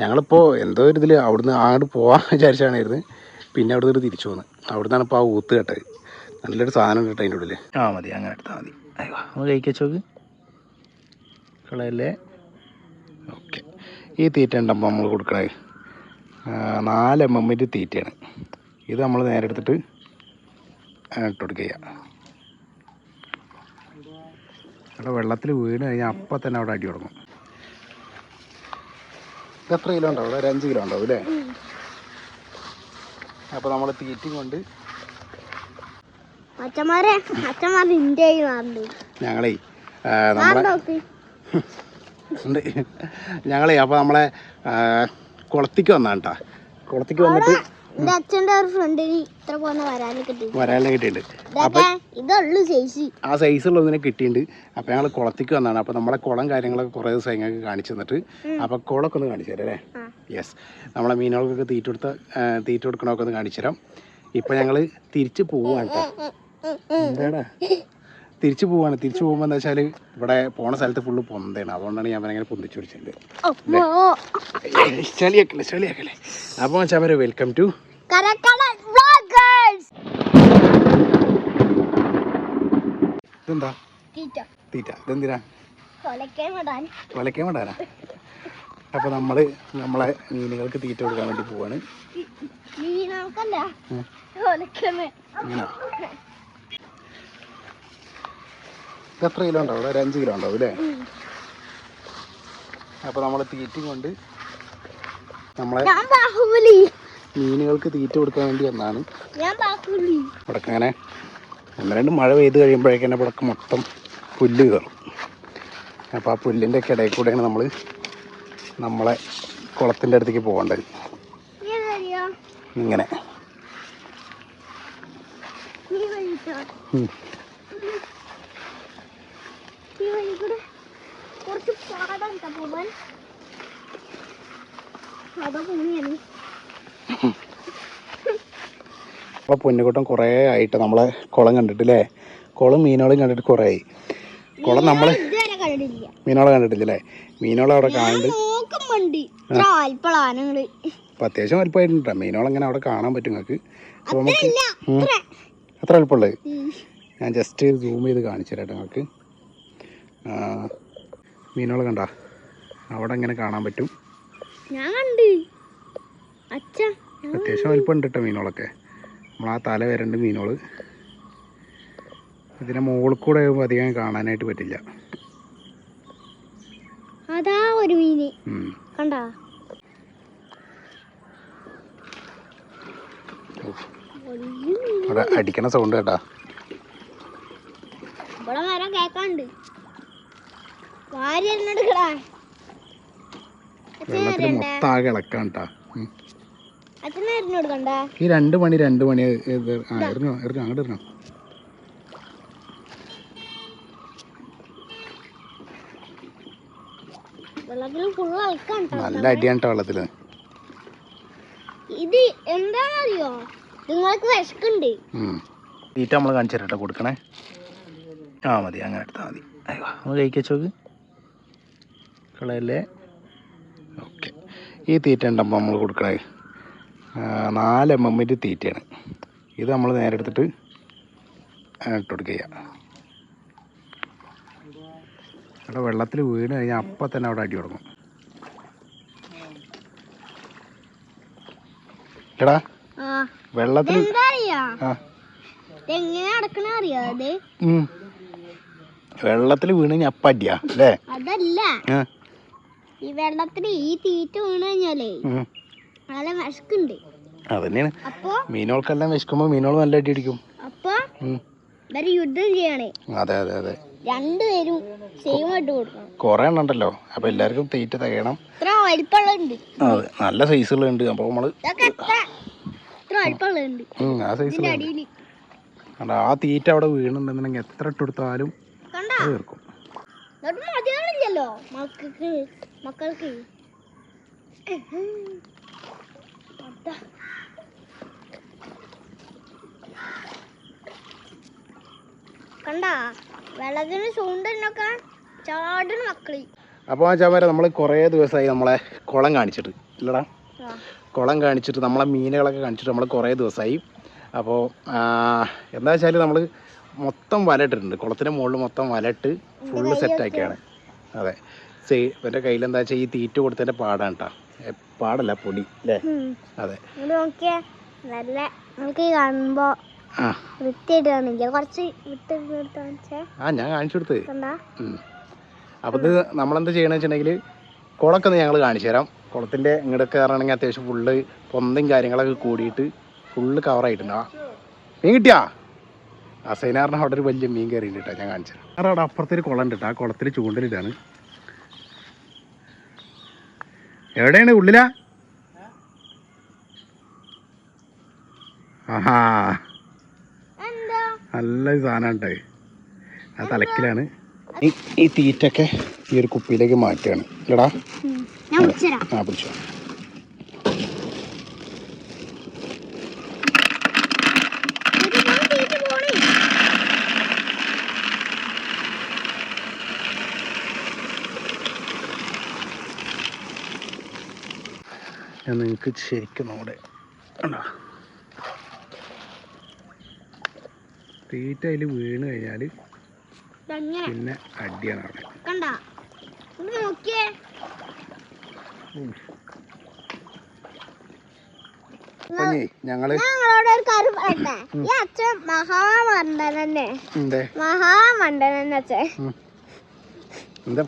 ഞങ്ങളിപ്പോൾ എന്തോ ഒരു ഇതിൽ അവിടുന്ന് അങ്ങോട്ട് പോകാൻ വിചാരിച്ചാണായിരുന്നു പിന്നെ അവിടുന്ന് ഒരു തിരിച്ചു വന്ന്. അവിടുന്നാണ് ഇപ്പോൾ ആ ഊത്ത് കേട്ടത് നല്ലൊരു സാധനം കേട്ടോ അതിന്റെ ഉള്ളിൽ ആ മതി. അങ്ങനെ എടുത്താൽ മതി. അയ്യോ ഒന്ന് കഴിക്കച്ചോക്ക് കളയല്ലേ? ഓക്കെ. ഈ തീറ്റ ഉണ്ടപ്പോൾ നമ്മൾ കൊടുക്കണേ. നാല് എം എമ്മിന്റെ തീറ്റയാണ്. ഇത് നമ്മൾ നേരെ എടുത്തിട്ട് ഇട്ട് കൊടുക്കുക അവിടെ വെള്ളത്തിൽ വീണ് കഴിഞ്ഞാൽ അപ്പം തന്നെ അവിടെ അടി തുടങ്ങും. എത്ര കിലോ ഉണ്ടാവും. ഒരു അഞ്ച് കിലോ ഉണ്ടാവും അല്ലേ അപ്പോൾ നമ്മൾ തീറ്റയും കൊണ്ട് ഞങ്ങളേ നമ്മളെ ഉണ്ട്. ഞങ്ങളേ അപ്പോൾ നമ്മളെ കുളത്തിക്ക് വന്നാട്ടാ കുളത്തിക്ക് വന്നിട്ട് എന്റെ അച്ഛന്റെ ഒരു ഫ്രണ്ടിന് ഇത്ര പോന്ന കിട്ടി കിട്ടിയിട്ടുണ്ട്. ഇതുള്ളു സൈസ് ആ സൈസുള്ളതിനെ കിട്ടിയിട്ടുണ്ട്. അപ്പൊ ഞങ്ങൾ കുളത്തിക്ക് വന്നാണ് അപ്പൊ നമ്മളെ കുളം കാര്യങ്ങളൊക്കെ കുറേ ദിവസം ഞങ്ങൾക്ക് കാണിച്ചു തന്നിട്ട് അപ്പൊ കുളമൊക്കെ ഒന്ന് കാണിച്ചു തരാം അല്ലേ? യെസ് നമ്മളെ മീനുകൾക്കൊക്കെ തീറ്റ കൊടുത്ത തീറ്റ കൊടുക്കണമൊക്കെ ഒന്ന് കാണിച്ചു തരാം. ഇപ്പൊ ഞങ്ങൾ തിരിച്ചു പോവാണ് കേട്ടോ എന്താടാ? തിരിച്ചു പോവാണ്. തിരിച്ചു പോകുമ്പോൾ എന്താ വെച്ചാൽ ഇവിടെ പോണ സ്ഥലത്ത് ഫുള്ള് പൊന്തയാണ്. അതുകൊണ്ടാണ് ഞാൻ അങ്ങനെ പൊന്തിച്ചു പിടിച്ചത്. ചളിയാക്കല്ലേ ചളിയാക്കല്ലേ? അപ്പോൾ ചാമര വെൽക്കം ടു ഇതെന്താ? തീറ്റ. തീറ്റ. ഇതെന്തിനാ? കൊലക്കാൻ വിടാൻ വലക്കാൻ വേണ്ടാനാ അപ്പോൾ നമ്മൾ നമ്മളെ മീനുകൾക്ക് തീറ്റ കൊടുക്കാൻ വേണ്ടി പോവാണ് നീ നമുക്കല്ല ഉം. കൊലക്കമേ ഇങ്ങനെ ഇത് എത്ര കിലോ ഉണ്ടാവും? ഒരു അഞ്ച് കിലോ ഉണ്ടാവും അല്ലേ? അപ്പോൾ നമ്മൾ തീറ്റയും കൊണ്ട് നമ്മളെ മീനുകൾക്ക് തീറ്റ കൊടുക്കാൻ വേണ്ടി വന്നാണ്. ഞാൻ ബാഹുബലി. ഇവിടെ അങ്ങനെ ഒന്ന് രണ്ട് മഴ പെയ്ത് കഴിയുമ്പോഴേക്കും തന്നെ ഇവിടെ മൊത്തം പുല്ല് കയറും. അപ്പോൾ ആ പുല്ലിന്റെ ഒക്കെ ഇടയിൽ കൂടെയാണ് നമ്മൾ നമ്മളെ കുളത്തിന്റെ അടുത്തേക്ക് പോകേണ്ടത് ഇങ്ങനെ നീ വഴിട്ടോ ഉം. ഈ വഴി കൂടെ കുറച്ച് ഭൂമിയാണ് അപ്പോൾ പൊന്നുകൂട്ടം കുറേ ആയിട്ട് നമ്മളെ കുളം കണ്ടിട്ട് അല്ലേ കുളം മീനുകളും കണ്ടിട്ട് കുറേ ആയി. കുളം നമ്മൾ കണ്ടിട്ടില്ല. മീനുകളെ കണ്ടിട്ടില്ല? മീനുകളെ അവിടെ കാണുന്നുണ്ട്. അപ്പൊ അത്യാവശ്യം അല്പായിട്ടുണ്ട് വലിപ്പമായിട്ടുണ്ട് മീനുകളെങ്ങനെ അവിടെ കാണാൻ പറ്റും നിങ്ങൾക്ക് അപ്പോൾ നമുക്ക് അത്ര. എളുപ്പമുള്ളത് ഞാൻ ജസ്റ്റ് സൂം ചെയ്ത് കാണിച്ചു തരാം നിങ്ങൾക്ക് മീനുകളെ കണ്ട? അവിടെ എങ്ങനെ കാണാൻ പറ്റും. ഞാൻ കണ്ട്. അത്യാവശ്യം വലിപ്പമുണ്ട് കേട്ടോ മീനുകളൊക്കെ നമ്മൾ ആ തല വരണ്ട് മീനുകൾ ഇതിനെ മുകളിൽ കൂടെ ആകുമ്പോൾ അധികം കാണാനായിട്ട് പറ്റില്ല. അതാ ഒരു മീന്. ഉം. കണ്ടാ? അവിടെ അടിക്കണ സൗണ്ട് കേട്ടാ. ഇവിടെ കേക്കാണ്ട്. വാരി അച്ഛൻ വെള്ളത്തിൽ മൊത്താകെ മൊത്തം ആകെ ഇളക്കാൻ കേട്ടാ ഈ രണ്ട് മണി രണ്ട് മണി ആ എറിഞ്ഞോ എറിഞ്ഞോ അങ്ങോട്ട് എറിഞ്ഞോ. നല്ല അടിയാണ് വെള്ളത്തിൽ. ഇത് എന്താണെന്നറിയോ? നിങ്ങൾക്ക് വിശക്കുണ്ട്. തീറ്റ നമ്മൾ കാണിച്ചു കൊടുക്കണേ. ആ മതി അങ്ങനെ എടുത്താൽ മതി. അയ്യോ നമ്മൾ കഴിക്കച്ചോക്ക് കളയല്ലേ? ഈ തീറ്റ ഉണ്ടപ്പോൾ നമ്മൾ കൊടുക്കണത് നാല് എം എമ്മിന്റെ തീറ്റയാണ്. ഇത് നമ്മൾ നേരെ എടുത്തിട്ട് ഇട്ട് കൊടുക്കുക അവിടെ വെള്ളത്തിൽ വീണ് കഴിഞ്ഞാൽ അപ്പം തന്നെ അവിടെ അടി തുടങ്ങും. എടാ വെള്ളത്തിൽ. വെള്ളത്തിൽ വീണ് കഴിഞ്ഞാൽ അപ്പം അടിയാ അല്ലേ? അതല്ല. ഈ വെള്ളത്തിൽ ഈ തീറ്റ വീണ് കഴിഞ്ഞാലേ. നല്ല വിശക്കുണ്ട്. അതന്നെയാണ്. അപ്പൊ? മീനുകൾക്കെല്ലാം വിശക്കുമ്പോൾ മീനുകൾ നല്ല അടി അടിക്കും. അപ്പൊ. ഇവർ യുദ്ധം ചെയ്യണേ. അതെ അതെ അതെ. രണ്ടുപേരും സെയിം ആയിട്ട് കൊടുക്കണം. കുറേ ഉണ്ടല്ലോ. അപ്പൊ എല്ലാവർക്കും തീറ്റ തികയണം. ഇത്ര വലിപ്പമുള്ളുണ്ട് അതെ. നല്ല സൈസുകളുണ്ട്. ഇതൊക്കെ എത്ര? ഇത്ര വലിപ്പമുള്ളുണ്ട് ആ സൈസിലുണ്ട് ആ തീറ്റ അവിടെ വീണുണ്ടെന്നുണ്ടെങ്കിൽ എത്ര ഇട്ട് കൊടുത്താലും തീർക്കും. എന്നിട്ട് മതിയാണില്ലല്ലോ മക്കൾക്ക് മക്കൾക്ക്. കണ്ട? വെള്ളത്തിന് ചൂണ്ടനൊക്കെ ചാടുന്ന മക്കൾ. അപ്പോൾ ആ ചാമര നമ്മൾ കുറേ ദിവസമായി നമ്മളെ കുളം കാണിച്ചിട്ട്. ഇല്ലടാ. കുളം കാണിച്ചിട്ട് നമ്മളെ മീനുകളൊക്കെ കാണിച്ചിട്ട് നമ്മൾ കുറേ ദിവസമായി. അപ്പോൾ എന്താ വെച്ചാൽ നമ്മൾ മൊത്തം വലയിട്ടിട്ടുണ്ട്. കുളത്തിന്റെ മുകളിൽ മൊത്തം വലയിട്ട് ഫുള്ള് സെറ്റാക്കിയാണ് അതെ. സേ ഇവന്റെ കയ്യിൽ എന്താ വെച്ചാൽ ഈ തീറ്റ കൊടുത്തതിന്റെ പാടാണ് കേട്ടോ പാടല്ല പൊടി അല്ലേ. അതെ. നല്ല നമുക്ക് കാണുമ്പോ ആ. ഞാൻ കാണിച്ചു കൊടുത്തത്. അപ്പൊ ഇത് നമ്മളെന്താ ചെയ്യണമെന്ന് വെച്ചിട്ടുണ്ടെങ്കിൽ കുളമൊക്കെ ഒന്ന് ഞങ്ങൾ കാണിച്ചു തരാം. കുളത്തിന്റെ ഇങ്ങോട്ടൊക്കെ കയറണമെങ്കിൽ അത്യാവശ്യം ഫുള്ള് പൊന്തയും കാര്യങ്ങളൊക്കെ കൂടിയിട്ട് ഫുള്ള് കവറായിട്ടുണ്ട് ആ. മീൻ കിട്ടിയാ? ആ സൈനാറിന് അവിടെ ഒരു വലിയ മീൻ കയറി കേട്ടോ ഞാൻ കാണിച്ചത് തരാം. അവിടെ അപ്പുറത്തൊരു കുളം ഉണ്ട് കേട്ടോ ആ കുളത്തിൽ ചൂണ്ടലിട്ടാണ് എവിടെയാണ് ഉള്ളിലാ? ആഹാ. നല്ല സാധനം ഉണ്ട് ആ തലക്കിലാണ്. ഈ ഈ തീറ്റൊക്കെ ഈ ഒരു കുപ്പിയിലേക്ക് മാറ്റുകയാണ്. ഇല്ലടാ. ആ പിടിച്ചോ ഞാൻ നിങ്ങൾക്ക് ശരിക്കും നമ്മുടെ കണ്ടോ? തീറ്റ അതിൽ വീണ് കഴിഞ്ഞാൽ പിന്നെ അടിയാണ് അവിടെ. ഞങ്ങൾ അച്ഛൻ മഹാമണ്ഡൻ തന്നെ എന്തേ അച്ഛൻ.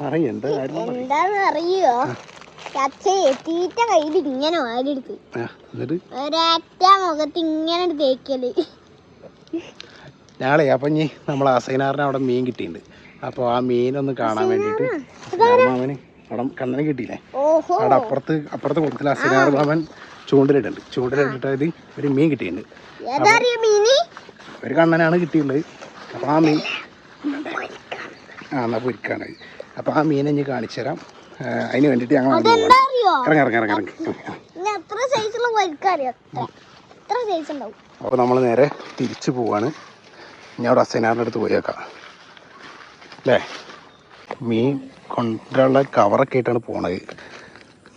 പറയോ? എന്താ. എന്താന്ന് അറിയോ തീറ്റ കയ്യിൽ ഇങ്ങനെ എന്നിട്ട്? ഒരൊറ്റ മുഖത്ത് ഇങ്ങനെ തേക്കൽ. ഞങ്ങളെ അപ്പം ഇനി നമ്മൾ അസൈനാറിന് അവിടെ മീൻ കിട്ടിയിട്ടുണ്ട്. അപ്പോൾ ആ മീനൊന്ന് കാണാൻ വേണ്ടിയിട്ട് മാമന് അവിടെ കണ്ണനെ കിട്ടിയില്ലേ? അവിടെ അപ്പുറത്ത് അപ്പുറത്ത് കൊടുത്തില്ല അസൈനാർ മാമൻ ചൂണ്ടലിട്ടുണ്ട് ചൂണ്ടലിട്ടിട്ട് ഒരു മീൻ കിട്ടിയിട്ടുണ്ട്. ഒരു കണ്ണനാണ് കിട്ടിയിട്ടുള്ളത് അപ്പോൾ ആ മീൻ ആ എന്നാൽ പൊരിക്കാണ് അപ്പോൾ ആ മീനെ ഇനി കാണിച്ചു തരാം അതിന് വേണ്ടിയിട്ട് ഞങ്ങൾ ഇറങ്ങി ഇറങ്ങി ഇറങ്ങി ഇറങ്ങി അപ്പോൾ നമ്മൾ നേരെ തിരിച്ചു പോവാണ്. ഞാൻ അവിടെ അസൈനാറിന്റെ അടുത്ത് പോയേക്കാം അല്ലേ? മീൻ കൊണ്ടുള്ള കവറൊക്കെ ആയിട്ടാണ് പോണത്.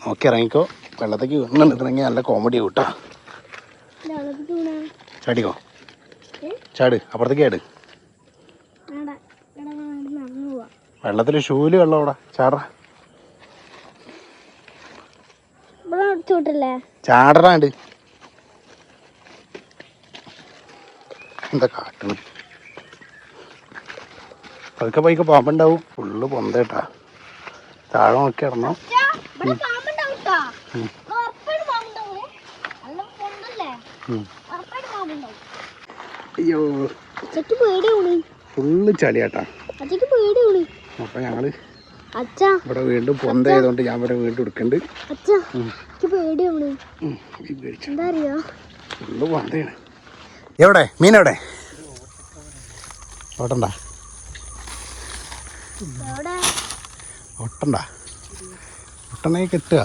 നോക്കി ഇറങ്ങിക്കോ. വെള്ളത്തേക്ക് വീണിട്ടുണ്ടെങ്കിൽ നല്ല കോമഡി കൂട്ടാ ചാടിക്കോ? ചാട്. അപ്പുറത്തേക്ക് ചാട്. വെള്ളത്തിൽ ഷൂൽ വെള്ളം അവിടെ. ചാട ഇവിടെ അടിച്ചുവിട്ടില്ലേ ചാടറാണ്ട്. എന്താ കാട്ടു പതുക്കെ പൈക്കെ പാമ്പുണ്ടാവും. ഫുള്ള് പൊന്തേട്ടാ. താഴെ നോക്കി പാമ്പുണ്ടാവും. അയ്യോ. ഫുള്ള് ചളിയാട്ടാ. അപ്പൊ ഞങ്ങൾ ഇവിടെ വീണ്ടും പൊന്തയതുകൊണ്ട് ഞാൻ ഇവിടെ വീണ്ടും എടുക്കണ്ട്. എവിടെ? മീൻ എവിടെ? ഓട്ടണ്ട. എവിടെ? ഒട്ടണ്ട ഒട്ടണേ കിട്ടുക.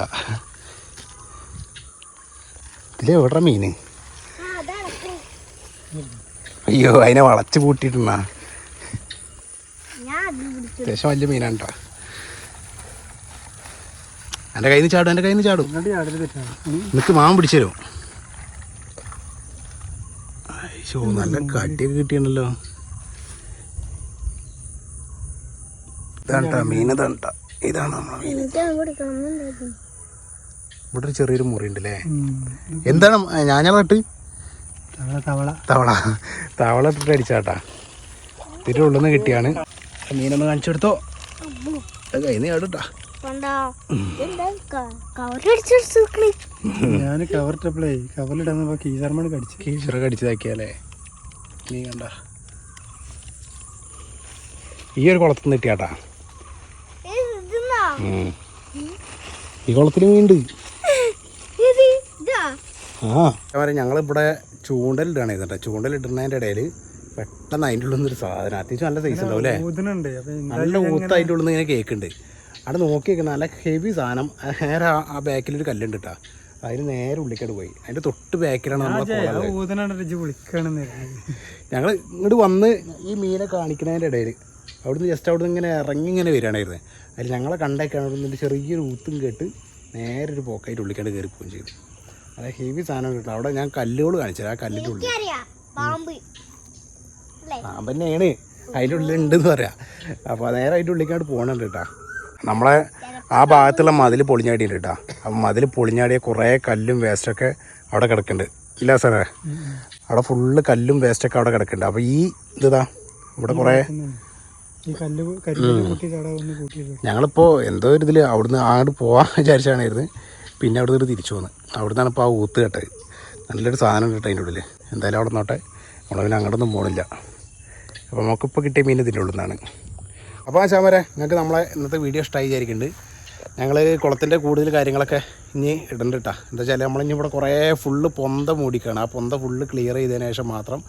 ഇതിലെ എവിടെ മീൻ? അതാണ് അയ്യോ അതിനെ വളച്ച് പൂട്ടിയിട്ടുണ്ടാ അത്യാവശ്യം വലിയ മീനാണ് കേട്ടോ എന്റെ കയ്യിൽ നിന്ന് ചാടും. എന്റെ കയ്യിൽ നിന്ന് ചാടും നിനക്ക് മാൻ പിടിച്ചു തരും ഷോ നല്ല കട്ടിയൊക്കെ കിട്ടിയണല്ലോ. ഇതാണ് മീന മീൻ ഇതാണ് ട്ടാ. ഇതാണ് നമ്മളെ മീൻ ഇവിടെ ഒരു ചെറിയൊരു മുറി ഉണ്ട് അല്ലേ എന്താണ് ഞാഞ്ഞാളിട്ട് തവള തവള. തവള. ഇട്ടിട്ട് അടിച്ചാട്ടാ. തിരി ഉള്ളിൽ നിന്ന് കിട്ടിയാണ് മീനൊന്ന് കാണിച്ചെടുത്തോ. അത് കയ്യിൽ നിന്ന് ഞാൻ കവർ ഇട്ടപ്പോഴേ കവറിലിടാൻ കീശർമാണ് കടിച്ചു. കീശറ കടിച്ചതാക്കിയാലേ? നീ കണ്ട. ഈ ഒരു കുളത്തിൽ നിന്ന് കിട്ടിയാട്ടാ. ഈ കുളത്തിൽ മീനുണ്ട് ആ. പറയാം ഞങ്ങളിവിടെ ചൂണ്ടലിട്ടാണ് കേട്ടോ ചൂണ്ടലിടുന്നതിന്റെ ഇടയിൽ പെട്ടെന്ന് അതിന്റെ ഉള്ളിൽ നിന്നൊരു സാധനം. അത്യാവശ്യം നല്ല സൈസ് ഉണ്ടാവും അല്ലേ? നല്ല ഊത്ത അതിന്റെ ഉള്ളിൽ നിന്ന് ഇങ്ങനെ കേൾക്കുന്നുണ്ട് അവിടെ നോക്കി നല്ല ഹെവി സാധനം. ആ നേരെ ആ- ബാക്കിലൊരു കല്ലുണ്ട് കേട്ടോ അതിന് നേരെ ഉള്ളിക്കട്ട് പോയി. അതിന്റെ തൊട്ട് ബാക്കിലാണ് നമ്മളെ ഞങ്ങൾ ഇങ്ങോട്ട് വന്ന് ഈ മീനെ കാണിക്കുന്നതിന്റെ ഇടയിൽ അവിടുന്ന് ജസ്റ്റ് അവിടുന്ന് ഇങ്ങനെ ഇറങ്ങി ഇങ്ങനെ വരികയാണായിരുന്നു. അതിൽ ഞങ്ങളെ കണ്ടേക്കാണ് അവിടെ നിന്ന് ചെറിയൊരു ഊത്തും കേട്ട് നേരെ ഒരു പോക്കായിട്ട് ഉള്ളിക്കാണ്ട് കയറി പോവുകയും ചെയ്തു. അത് ഹെവി സാധനം കേട്ടോ. അവിടെ ഞാൻ കല്ലുകൾ കാണിച്ചത് ആ കല്ലിന്റെ ഉള്ളിൽ പാമ്പ്. അല്ലേ? പാമ്പ് തന്നെയാണ്. അതിന്റെ ഉള്ളിൽ ഉണ്ടെന്ന് പറയാം. അപ്പോൾ നേരെ അതിന്റെ ഉള്ളിക്കാണ്ട് പോകണുണ്ട് കേട്ടോ നമ്മളെ ആ ഭാഗത്തുള്ള മതിൽ പൊളിഞ്ഞാടിയില്ല കേട്ടോ അപ്പം മതിൽ പൊളിഞ്ഞാടിയ കുറേ കല്ലും വേസ്റ്റൊക്കെ അവിടെ കിടക്കുന്നുണ്ട് ഇല്ല സാറേ? അവിടെ ഫുള്ള് കല്ലും വേസ്റ്റൊക്കെ അവിടെ കിടക്കുന്നുണ്ട് അപ്പോൾ ഈ ഇതാ ഇവിടെ കുറേ ഞങ്ങളിപ്പോൾ എന്തോ ഒരു ഇതിൽ അവിടുന്ന് അങ്ങോട്ട് പോകാൻ വിചാരിച്ചാണായിരുന്നു പിന്നെ അവിടെ നിന്ന് തിരിച്ചു വന്ന്. അവിടെ നിന്നാണ് ഇപ്പോൾ ആ ഊത്ത് കേട്ടത്. നല്ലൊരു സാധനം കേട്ടോ അതിന്റെ ഉള്ളിൽ എന്തായാലും അവിടെ നോട്ടെ നമ്മളെ പിന്നെ അങ്ങോട്ടൊന്നും പോകണില്ല അപ്പോൾ നമുക്കിപ്പോൾ കിട്ടിയ മീൻ ഇതിന്റെ ഉള്ളിൽ നിന്നാണ് അപ്പോൾ ആ ചാമരെ നിങ്ങൾക്ക് നമ്മളെ ഇന്നത്തെ വീഡിയോ ഇഷ്ടമായി വിചാരിക്കുന്നുണ്ട് ഞങ്ങൾ കുളത്തിന്റെ കൂടുതൽ കാര്യങ്ങളൊക്കെ ഇനി ഇടണ്ട കേട്ടോ എന്താ വെച്ചാൽ നമ്മളിനി ഇവിടെ കുറേ ഫുള്ള് പൊന്ത മൂടിക്കാണ്. ആ പൊന്ത ഫുള്ള് ക്ലിയർ ചെയ്തതിന് ശേഷം മാത്രം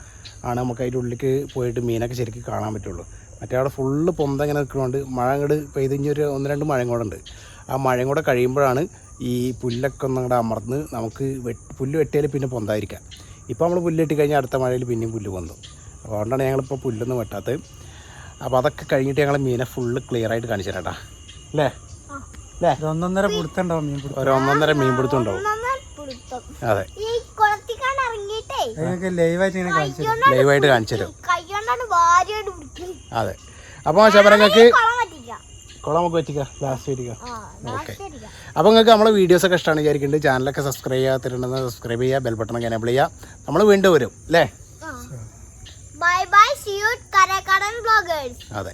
ആണ് നമുക്ക് അതിന്റെ ഉള്ളിലേക്ക് പോയിട്ട് മീനൊക്കെ ശരിക്കും കാണാൻ പറ്റുള്ളൂ. മറ്റേ അവിടെ ഫുള്ള് പൊന്ത ഇങ്ങനെ നിൽക്കുന്നുണ്ട്. മഴ അങ്ങോട്ട് പെയ്ത് ഒന്ന് രണ്ട് മഴയും കൂടെ ഉണ്ട്. ആ മഴയും കൂടെ കഴിയുമ്പോഴാണ് ഈ പുല്ലൊക്കെ ഒന്ന് കൂടെ അമർന്ന് നമുക്ക് പുല്ല് വെട്ടിയാൽ പിന്നെ പൊന്തായിരിക്കാം. ഇപ്പോൾ നമ്മൾ പുല്ല് കഴിഞ്ഞാൽ അടുത്ത മഴയിൽ പിന്നെയും പുല്ല് പൊന്തും. അപ്പോൾ അതുകൊണ്ടാണ് ഞങ്ങളിപ്പോൾ പുല്ലൊന്നും വെട്ടാത്തത്. അപ്പോൾ അതൊക്കെ കഴിഞ്ഞിട്ട് ഞങ്ങൾ മീനെ ഫുള്ള് ക്ലിയർ ആയിട്ട് കാണിച്ചു തരാം കേട്ടോ അല്ലേ? അല്ലേ ഒന്നൊന്നര പിടുത്തുണ്ടാവും മീൻ പിടുത്തം. ഒരു ഒന്നൊന്നര മീൻ പിടുത്തം ഉണ്ടാവും. അതെ. ലൈവായിട്ട് ഇങ്ങനെ കാണിച്ചു തരും. അതെ. അപ്പോൾ ശബരങ്ങൾക്ക് കുളം നമുക്ക് വെച്ചിക്കാം ലാസ്റ്റ് ആ ഓക്കെ അപ്പോൾ നിങ്ങൾക്ക് നമ്മളെ വീഡിയോസൊക്കെ ഇഷ്ടമാണ് വിചാരിക്കുന്നുണ്ട്. ചാനലൊക്കെ സബ്സ്ക്രൈബ് ചെയ്യാത്തിട്ടുണ്ടെന്ന് സബ്സ്ക്രൈബ് ചെയ്യുക ബെൽ ബട്ടൺ എനേബിൾ ചെയ്യുക. നമ്മൾ വീണ്ടും വരും അല്ലേ? ബൈ ബൈ അതെ.